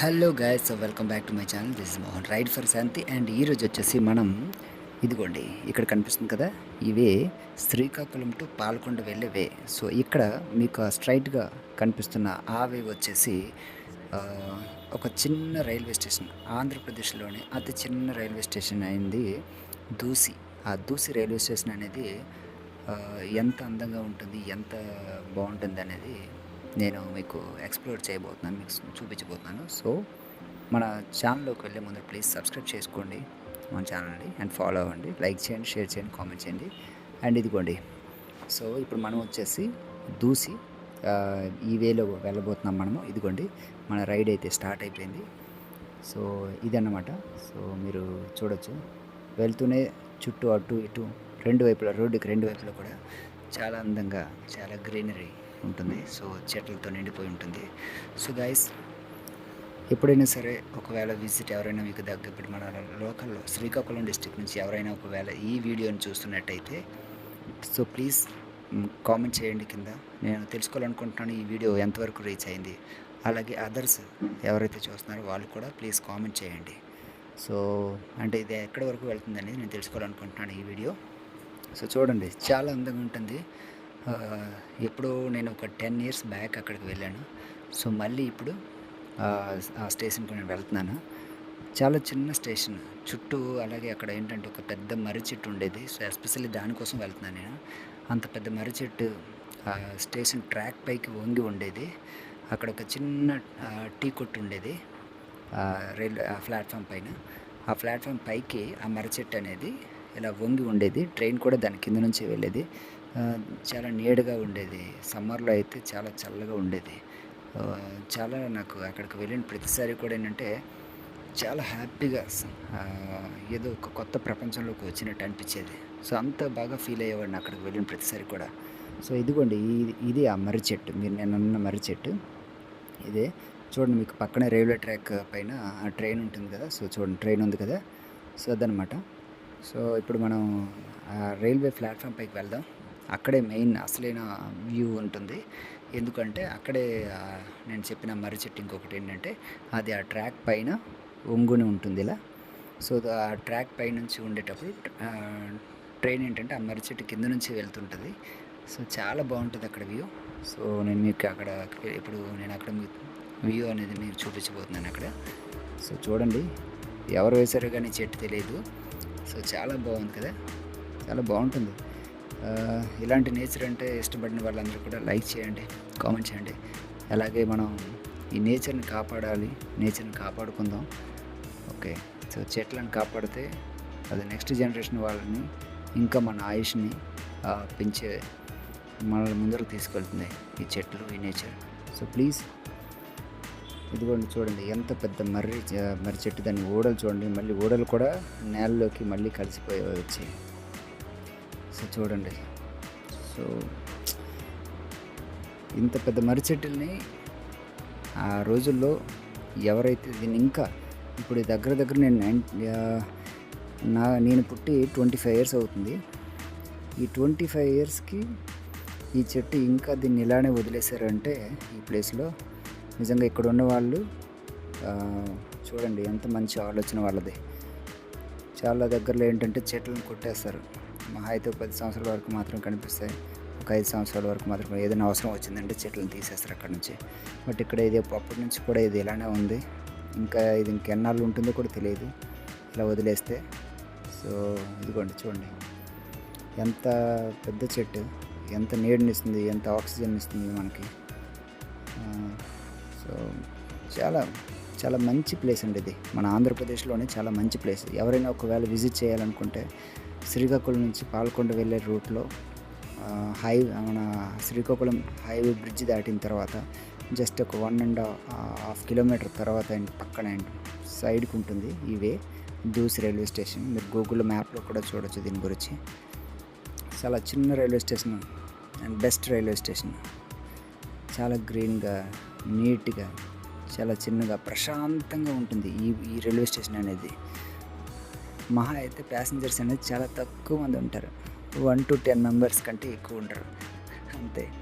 Hello guys welcome back to my channel this is Mohan ride for Shanti and ఈరోజు వచ్చేసి మనం ఇదిగోండి ఇక్కడ కనిపిస్తుంది కదా? ఇవే శ్రీకాకుళం టు పాల్కొండ వెళ్ళే వే. సో ఇక్కడ మీకు స్ట్రైట్గా కనిపిస్తున్న ఆ వే వచ్చేసి ఒక చిన్న రైల్వే స్టేషన్. ఆంధ్రప్రదేశ్లోని అతి చిన్న రైల్వే స్టేషన్ అయింది దూసి. ఆ దూసి రైల్వే స్టేషన్ అనేది ఎంత అందంగా ఉంటుంది ఎంత బాగుంటుంది అనేది నేను మీకు ఎక్స్ప్లోర్ చేయబోతున్నాను మీకు చూపించబోతున్నాను. సో మన ఛానల్లోకి వెళ్ళే ముందు ప్లీజ్ సబ్స్క్రైబ్ చేసుకోండి మన ఛానల్ని అండ్ ఫాలో అవ్వండి. లైక్ చేయండి షేర్ చేయండి కామెంట్ చేయండి. అండ్ ఇదిగోండి. సో ఇప్పుడు మనం వచ్చేసి దూసి ఈ వేలో వెళ్ళబోతున్నాం మనము. ఇదిగోండి మన రైడ్ అయితే స్టార్ట్ అయిపోయింది. సో ఇదన్నమాట. సో మీరు చూడొచ్చు. వెళ్తూనే చుట్టూ అటు ఇటు రెండు వైపులా రోడ్డుకి రెండు వైపులా కూడా చాలా అందంగా చాలా గ్రీనరీ ఉంటుంది. సో చెట్లతో నిండిపోయి ఉంటుంది. సో గైస్ ఎప్పుడైనా సరే ఒకవేళ విజిట్ ఎవరైనా మీకు దగ్గర ఇప్పుడు మన లోకల్లో శ్రీకాకుళం డిస్ట్రిక్ట్ నుంచి ఎవరైనా ఒకవేళ ఈ వీడియోని చూస్తున్నట్టయితే సో ప్లీజ్ కామెంట్ చేయండి కింద. నేను తెలుసుకోవాలనుకుంటున్నాను ఈ వీడియో ఎంతవరకు రీచ్ అయింది. అలాగే అదర్స్ ఎవరైతే చూస్తున్నారో వాళ్ళు కూడా ప్లీజ్ కామెంట్ చేయండి. సో అంటే ఇది ఎక్కడి వరకు వెళ్తుందని నేను తెలుసుకోవాలనుకుంటున్నాను ఈ వీడియో. సో చూడండి చాలా అందంగా ఉంటుంది. ఆ, ఎప్పుడో నేను ఒక టెన్ ఇయర్స్ బ్యాక్ అక్కడికి వెళ్ళాను. సో మళ్ళీ ఇప్పుడు ఆ, స్టేషన్కి నేను వెళ్తున్నాను. చాలా చిన్న స్టేషన్. చుట్టూ అలాగే అక్కడ ఏంటంటే ఒక పెద్ద మర్రి చెట్టు ఉండేది. సో ఎస్పెషల్లీ దానికోసం వెళ్తున్నాను నేను. అంత పెద్ద మర్రి చెట్టు ఆ స్టేషన్ ట్రాక్ పైకి వంగి ఉండేది. అక్కడ ఒక చిన్న టీ కొట్టు ఉండేది రైల్వే ఆ ప్లాట్ఫామ్ పైన. ఆ ప్లాట్ఫామ్ పైకి ఆ మర్రి చెట్టు అనేది ఇలా వంగి ఉండేది. ట్రైన్ కూడా దాని కింద నుంచి వెళ్ళేది. చాలా నీడగా ఉండేది. సమ్మర్లో అయితే చాలా చల్లగా ఉండేది. చాలా నాకు అక్కడికి వెళ్ళిన ప్రతిసారి కూడా ఏంటంటే చాలా హ్యాపీగా ఏదో ఒక కొత్త ప్రపంచంలోకి వచ్చినట్టు అనిపించేది. సో అంత బాగా ఫీల్ అయ్యేవాడిని అక్కడికి వెళ్ళిన ప్రతిసారి కూడా. సో ఇదిగోండి ఇది ఇది ఆ మర్రి చెట్టు. మీరు నేను అన్న మర్రి చెట్టు. ఇదే. చూడండి మీకు పక్కనే రైల్వే ట్రాక్ పైన ఆ ట్రైన్ ఉంటుంది కదా? సో చూడండి ట్రైన్ ఉంది కదా? సో అదనమాట సో ఇప్పుడు మనం ఆ రైల్వే ప్లాట్ఫామ్ పైకి వెళ్దాం. అక్కడే మెయిన్ అసలైన వ్యూ ఉంటుంది. ఎందుకంటే అక్కడే నేను చెప్పిన మర్రి చెట్టు ఇంకొకటి ఏంటంటే అది ఆ ట్రాక్ పైన ఒంగుని ఉంటుంది ఇలా. సో ఆ ట్రాక్ పై నుంచి ఉండేటప్పుడు ట్రైన్ ఏంటంటే ఆ మర్రి చెట్టు కింద నుంచి వెళ్తుంటుంది. సో చాలా బాగుంటుంది అక్కడ వ్యూ. సో నేను మీకు అక్కడ ఇప్పుడు నేను అక్కడ వ్యూ అనేది మీకు చూపించబోతున్నాను అక్కడ. సో చూడండి. ఎవరు వేశారో కానీ చెట్టు తెలియదు సో చాలా బాగుంది కదా. చాలా బాగుంటుంది. ఇలాంటి నేచర్ అంటే ఇష్టపడిన వాళ్ళందరూ కూడా లైక్ చేయండి కామెంట్ చేయండి. అలాగే మనం ఈ నేచర్ని కాపాడాలి నేచర్ని కాపాడుకుందాం. ఓకే సో చెట్లను కాపాడితే అది నెక్స్ట్ జనరేషన్ వాళ్ళని ఇంకా మన ఆయుష్ని పెంచే మనల్ని ముందరకు తీసుకెళ్తుంది ఈ చెట్లు ఈ నేచర్. సో ప్లీజ్ ఇదిగోండి చూడండి ఎంత పెద్ద మర్రి మర్రి చెట్టు దాని ఊడలు చూడండి మళ్ళీ ఊడలు కూడా నేలలోకి మళ్ళీ కలిసిపోయి వచ్చాయి. సో చూడండి. సో ఇంత పెద్ద మర్రి చెట్టుల్ని ఆ రోజుల్లో ఎవరైతే దీన్ని ఇంకా ఇప్పుడు దగ్గర దగ్గర నేను నా నేను పుట్టి ట్వంటీ ఫైవ్ ఇయర్స్ అవుతుంది. ఈ ట్వంటీ ఫైవ్ ఇయర్స్కి ఈ చెట్టు ఇంకా దీన్ని ఇలానే వదిలేశారంటే ఈ ప్లేస్లో నిజంగా ఇక్కడ ఉన్న వాళ్ళు చూడండి ఎంత మంచి ఆలోచన వాళ్ళది. చాలా దగ్గరలో ఏంటంటే చెట్లను కొట్టేస్తారు. మహా అయితే పది సంవత్సరాల వరకు మాత్రం కనిపిస్తాయి. ఒక ఐదు సంవత్సరాల వరకు మాత్రం ఏదైనా అవసరం వచ్చిందంటే చెట్లను తీసేస్తారు అక్కడ నుంచి. బట్ ఇక్కడ ఇది అప్పటి నుంచి కూడా ఇది ఇలానే ఉంది. ఇంకా ఇది ఇంకెన్నాళ్ళు ఉంటుందో కూడా తెలియదు. ఇలా వదిలేస్తే. సో ఇదిగోండి చూడండి. ఎంత పెద్ద చెట్టు. ఎంత నీడనిస్తుంది ఎంత ఆక్సిజన్ ఇస్తుంది మనకి. సో చాలా చాలా మంచి ప్లేస్ అండి ఇది. మన ఆంధ్రప్రదేశ్లోనే చాలా మంచి ప్లేస్. ఎవరైనా ఒకవేళ విజిట్ చేయాలనుకుంటే శ్రీకాకుళం నుంచి పాల్కొండ వెళ్ళే రూట్లో హై మన శ్రీకాకుళం హైవే బ్రిడ్జ్ దాటిన తర్వాత జస్ట్ ఒక వన్ అండ్ హాఫ్ కిలోమీటర్ తర్వాత అండ్ పక్కన అండ్ సైడ్కి ఉంటుంది ఇవే దూస్ రైల్వే స్టేషన్. మీరు గూగుల్ మ్యాప్లో కూడా చూడొచ్చు దీని గురించి. చాలా చిన్న railway station and best railway station. చాలా గ్రీన్గా నీట్గా చాలా చిన్నగా ప్రశాంతంగా ఉంటుంది ఈ ఈ రైల్వే స్టేషన్ అనేది. మహా అయితే ప్యాసింజర్స్ అనేది చాలా తక్కువ మంది ఉంటారు. వన్ టు టెన్ మెంబర్స్ కంటే ఎక్కువ ఉంటారు అంతే.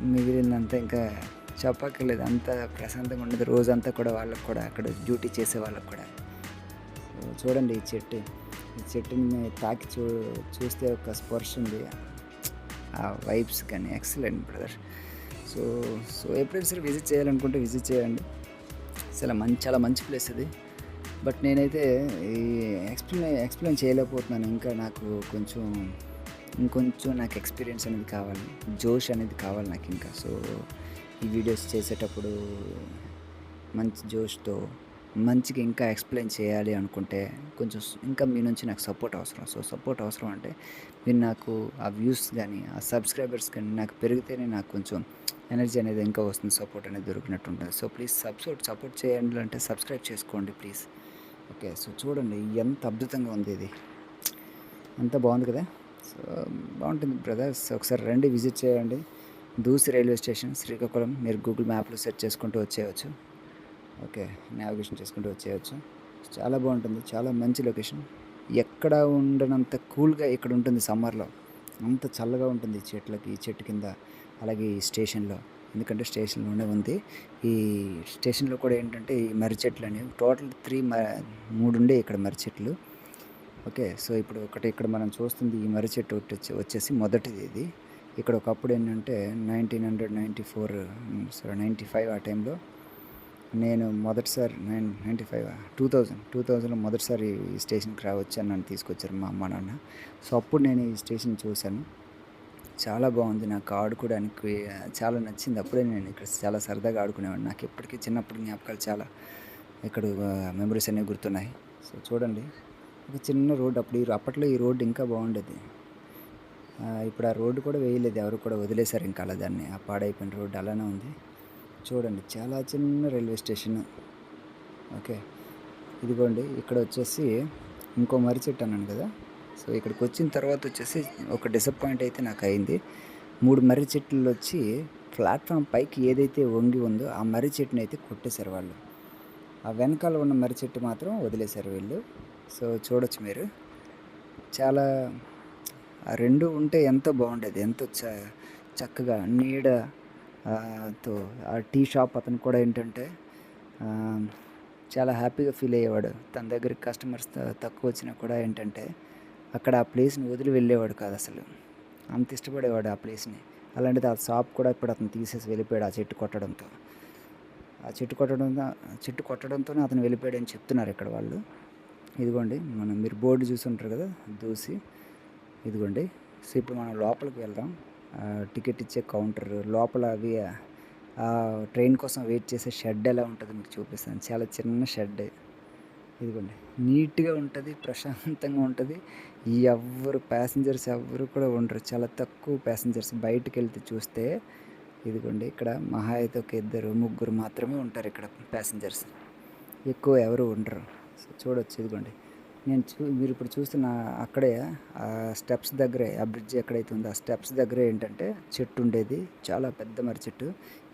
మిగిలినంతా ఇంకా చెప్పక్కర్లేదు. అంత ప్రశాంతంగా ఉండదు. రోజంతా కూడా వాళ్ళకు కూడా అక్కడ డ్యూటీ చేసే వాళ్ళకు కూడా. చూడండి ఈ చెట్టు. ఈ చెట్టుని తాకి చూ చూస్తే ఒక స్పర్శ ఉంది. ఆ వైబ్స్ కానీ ఎక్సలెంట్ బ్రదర్ సో సో ఎప్పుడైనా సరే విజిట్ చేయాలనుకుంటే విజిట్ చేయండి. చాలా మంచి చాలా మంచి ప్లేస్ అది. బట్ నేనైతే ఈ ఎక్స్ప్లెయిన్ ఎక్స్ప్లెయిన్ చేయలేకపోతున్నాను. ఇంకా నాకు కొంచెం ఇంకొంచెం నాకు ఎక్స్పీరియన్స్ అనేది కావాలి. జోష్ అనేది కావాలి నాకు ఇంకా. సో ఈ వీడియోస్ చేసేటప్పుడు మంచి జోష్తో మంచిగా ఇంకా ఎక్స్ప్లెయిన్ చేయాలి అనుకుంటే కొంచెం ఇంకా మీ నుంచి నాకు సపోర్ట్ అవసరం. సో సపోర్ట్ అవసరం అంటే మీరు నాకు ఆ వ్యూస్ కానీ ఆ సబ్స్క్రైబర్స్ కానీ నాకు పెరిగితేనే నాకు కొంచెం ఎనర్జీ అనేది ఇంకా వస్తుంది సపోర్ట్ అనేది దొరికినట్టు ఉంటుంది. సో ప్లీజ్ సపోర్ట్ సపోర్ట్ చేయండి అంటే సబ్స్క్రైబ్ చేసుకోండి ప్లీజ్. ఓకే సో చూడండి ఎంత అద్భుతంగా ఉంది ఇది. అంత బాగుంది కదా? సో బాగుంటుంది బ్రదర్స్ ఒకసారి రండి విజిట్ చేయండి. Dusi railway station Srikakulam. మీరు గూగుల్ మ్యాప్లో సెర్చ్ చేసుకుంటూ వచ్చేయచ్చు. ఓకే నావిగేషన్ చేసుకుంటూ వచ్చేయచ్చు. చాలా బాగుంటుంది చాలా మంచి లొకేషన్ ఎక్కడ ఉండనంత కూల్గా ఇక్కడ ఉంటుంది సమ్మర్లో అంత చల్లగా ఉంటుంది చెట్లకి ఈ చెట్టు కింద అలాగే ఈ స్టేషన్లో ఎందుకంటే స్టేషన్లోనే ఉంది. ఈ స్టేషన్లో కూడా ఏంటంటే ఈ మర్రి చెట్లు అనేవి టోటల్ త్రీ మూడు ఉండే ఇక్కడ మర్రి చెట్లు ఓకే సో ఇప్పుడు ఒకటి ఇక్కడ మనం చూస్తుంది ఈ మర్రి చెట్టు ఒకటి వచ్చి- వచ్చేసి మొదటిది ఇది. ఇక్కడ ఒకప్పుడు ఏంటంటే nineteen hundred ninety four sorry ninety five ఆ టైంలో నేను మొదటిసారి nine ninety five two thousand two థౌజండ్లో మొదటిసారి ఈ స్టేషన్కి రావచ్చాను నన్ను తీసుకొచ్చారు మా అమ్మ నాన్న. సో అప్పుడు నేను ఈ స్టేషన్ చూశాను. చాలా బాగుంది. నాకు ఆడుకోవడానికి చాలా నచ్చింది. అప్పుడే నేను ఇక్కడ చాలా సరదాగా ఆడుకునేవాడిని. నాకు ఎప్పటికీ చిన్నప్పుడు జ్ఞాపకాలు చాలా ఇక్కడ మెమరీస్ అనేవి గుర్తున్నాయి. సో చూడండి. ఒక చిన్న రోడ్డు అప్పుడు ఈ అప్పట్లో ఈ రోడ్డు ఇంకా బాగుండేది. ఇప్పుడు ఆ రోడ్డు కూడా వేయలేదు. ఎవరు కూడా వదిలేశారు ఇంకా అలా దాన్ని. ఆ పాడైపోయిన రోడ్డు అలానే ఉంది. చూడండి. చాలా చిన్న రైల్వే స్టేషన్. ఓకే. ఇదిగోండి. ఇక్కడ వచ్చేసి ఇంకో మర్రి చెట్టు అన్నాను కదా? సో ఇక్కడికి వచ్చిన తర్వాత వచ్చేసి ఒక డిసప్పాయింట్ అయితే నాకు అయింది. మూడు మర్రి చెట్లు వచ్చి ప్లాట్ఫామ్ పైకి ఏదైతే వంగి ఉందో ఆ మర్రి చెట్టుని అయితే కొట్టేశారు వాళ్ళు. ఆ వెనకాల ఉన్న మర్రి చెట్టు మాత్రం వదిలేశారు వీళ్ళు. సో చూడొచ్చు మీరు. చాలా ఆ రెండు ఉంటే ఎంతో బాగుండేది. ఎంతో చ చక్కగా నీడ ఆ, తో ఆ టీ షాప్ అతను కూడా ఏంటంటే చాలా హ్యాపీగా ఫీల్ అయ్యేవాడు. తన దగ్గరికి కస్టమర్స్ తక్కువ వచ్చినా కూడా ఏంటంటే అక్కడ ఆ ప్లేస్ని వదిలి వెళ్ళేవాడు కాదు అసలు. అంత ఇష్టపడేవాడు ఆ ప్లేస్ని. అలాంటిది ఆ షాప్ కూడా ఇప్పుడు అతను తీసేసి వెళ్ళిపోయాడు ఆ చెట్టు కొట్టడంతో. ఆ చెట్టు కొట్టడం చెట్టు కొట్టడంతోనే అతను వెళ్ళిపోయాడని చెప్తున్నారు ఇక్కడ వాళ్ళు. ఇదిగోండి మనం మీరు బోర్డు చూసి ఉంటారు కదా దూసి. ఇదిగోండి సో ఇప్పుడు మనం లోపలికి వెళ్దాం. ఆ, టికెట్ ఇచ్చే కౌంటర్ లోపల అవి ఆ ట్రైన్ కోసం వెయిట్ చేసే షెడ్ ఎలా ఉంటుందో మీకు చూపిస్తాను. చాలా చిన్న షెడ్ ఇదిగోండి నీట్గా ఉంటుంది ప్రశాంతంగా ఉంటుంది. ఎవ్వరు ప్యాసింజర్స్ ఎవ్వరు కూడా ఉండరు. చాలా తక్కువ ప్యాసింజర్స్ బయటకు వెళ్తే చూస్తే ఇదిగోండి ఇక్కడ మహా అయితే ఒక ఇద్దరు ముగ్గురు మాత్రమే ఉంటారు ఇక్కడ ప్యాసింజర్స్ ఎక్కువ ఎవరు ఉండరు. సో చూడొచ్చు ఇదిగోండి. నేను చూ మీరు ఇప్పుడు చూస్తున్న అక్కడే ఆ స్టెప్స్ దగ్గరే ఆ బ్రిడ్జ్ ఎక్కడైతే ఉందో ఆ స్టెప్స్ దగ్గరే ఏంటంటే చెట్టు ఉండేది. చాలా పెద్ద మరి చెట్టు.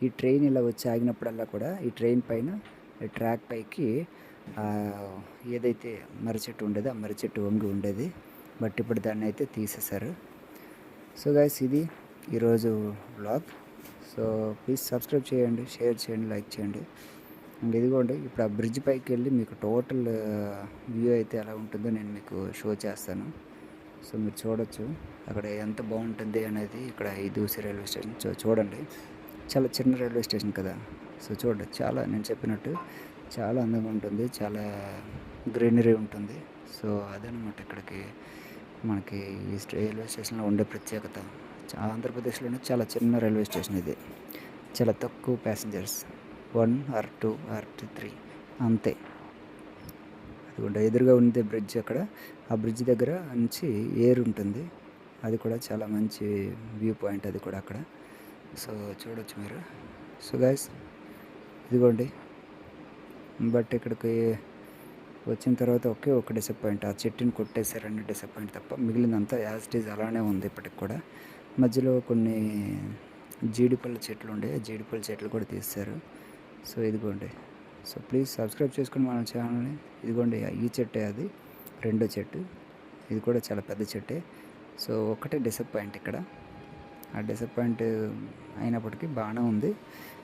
ఈ ట్రైన్ ఇలా వచ్చి ఆగినప్పుడల్లా కూడా ఈ ట్రైన్ పైన ట్రాక్ పైకి ఏదైతే మర్రి చెట్టు ఉండేదో ఆ మర్రి చెట్టు వంగి ఉండేది. బట్ ఇప్పుడు దాన్ని అయితే తీసేశారు. సో గైస్ ఇది ఈరోజు వ్లాగ్ సో ప్లీజ్ సబ్స్క్రైబ్ చేయండి షేర్ చేయండి లైక్ చేయండి. అండ్ ఇదిగోండి ఇప్పుడు ఆ బ్రిడ్జ్ పైకి వెళ్ళి మీకు టోటల్ వ్యూ అయితే ఎలా ఉంటుందో నేను మీకు షో చేస్తాను. సో మీరు చూడొచ్చు అక్కడ ఎంత బాగుంటుంది అనేది ఇక్కడ ఈ దూసి రైల్వే స్టేషన్. సో చూడండి చాలా చిన్న రైల్వే స్టేషన్ కదా. సో చూడండి చాలా నేను చెప్పినట్టు చాలా అందంగా ఉంటుంది చాలా గ్రీనరీ ఉంటుంది. సో అదనమాట ఇక్కడికి మనకి ఈ రైల్వే స్టేషన్లో ఉండే ప్రత్యేకత. ఆంధ్రప్రదేశ్లోనే చాలా చిన్న రైల్వే స్టేషన్ ఇది. చాలా తక్కువ passengers. One or two or two three. అంతే. అదిగోండి ఎదురుగా ఉంది బ్రిడ్జ్ అక్కడ. ఆ బ్రిడ్జ్ దగ్గర నుంచి ఏర్ ఉంటుంది. అది కూడా చాలా మంచి వ్యూ పాయింట్ అది కూడా అక్కడ. సో చూడొచ్చు మీరు. సో గాయస్ ఇదిగోండి. బట్ ఇక్కడికి వచ్చిన తర్వాత ఒకే ఒక డిసప్పాయింట్ ఆ చెట్టుని కొట్టేశారని డిసప్పాయింట్ తప్ప. మిగిలినంతా యాజ్ ఇట్ ఈజ్ అలానే ఉంది ఇప్పటికి కూడా. మధ్యలో కొన్ని జీడిపళ్ళ చెట్లు ఉండే జీడిపళ్ళ చెట్లు కూడా తీస్తారు సో ఇదిగోండి. సో ప్లీజ్ సబ్స్క్రైబ్ చేసుకుని మన ఛానల్ని ఇదిగోండి ఈ చెట్టే అది. రెండో చెట్టు. ఇది కూడా చాలా పెద్ద చెట్టే. సో ఒకటే డిసప్పాయింట్ ఇక్కడ. ఆ డిసప్పాయింట్ అయినప్పటికీ బాగానే ఉంది.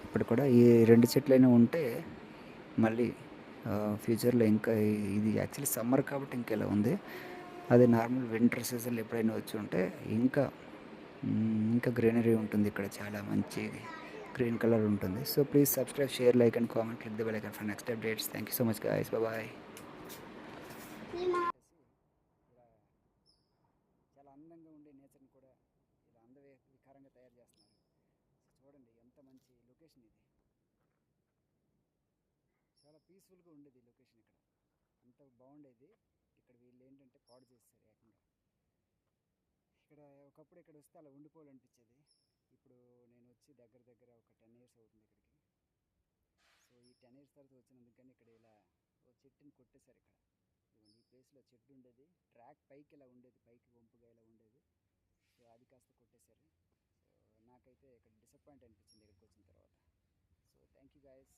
ఇప్పటికి కూడా ఈ రెండు చెట్లైనా ఉంటే మళ్ళీ ఫ్యూచర్లో ఇంకా ఇది యాక్చువల్లీ సమ్మర్ కాబట్టి ఇంకా ఇలా ఉంది. అదే నార్మల్ వింటర్ సీజన్లో ఎప్పుడైనా వచ్చి ఉంటే ఇంకా ఇంకా గ్రీనరీ ఉంటుంది ఇక్కడ చాలా మంచి గ్రీన్ కలర్ ఉంటుంది. So please subscribe share like and comment click the bell icon for next updates. Thank you so much guys. Bye. చాలా అందంగా ఉండే నేచర్ని కూడా ఇలా అంద వికారంగా తయారు చేస్తున్నారు. చూడండి ఎంత మంచి లొకేషన్ ఇది. చాలా పీస్ఫుల్గా ఉండేది లొకేషన్ ఇక్కడ. అంత బాగుండేది. ఇక్కడ వీళ్ళు ఏంటంటే పాడు చేస్తారు ఏకంగా. ఇక్కడ ఒకప్పుడు ఇక్కడ వస్తే అలా ఉండిపోవాలనిపించేది. ఇప్పుడు నేను వచ్చి దగ్గర దగ్గర ఒక టెన్ ఇయర్స్ అవుతుంది ఇక్కడికి. సో ఈ టెన్ ఇయర్స్ తర్వాత వచ్చినందుకు కానీ ఇక్కడ ఇలా ఓ చెట్టుని కొట్టేశారు ఇక్కడ. ఇదిగోండి ఈ ప్లేస్లో చెట్టు ఉండేది. ట్రాక్ పైకి ఇలా ఉండేది. పైకి వంపుగా ఇలా ఉండేది. సో అది కాస్త కొట్టేశారు. సో నాకైతే ఇక్కడ డిసప్పాయింట్ అనిపించింది ఇక్కడికి వచ్చిన తర్వాత. So thank you guys.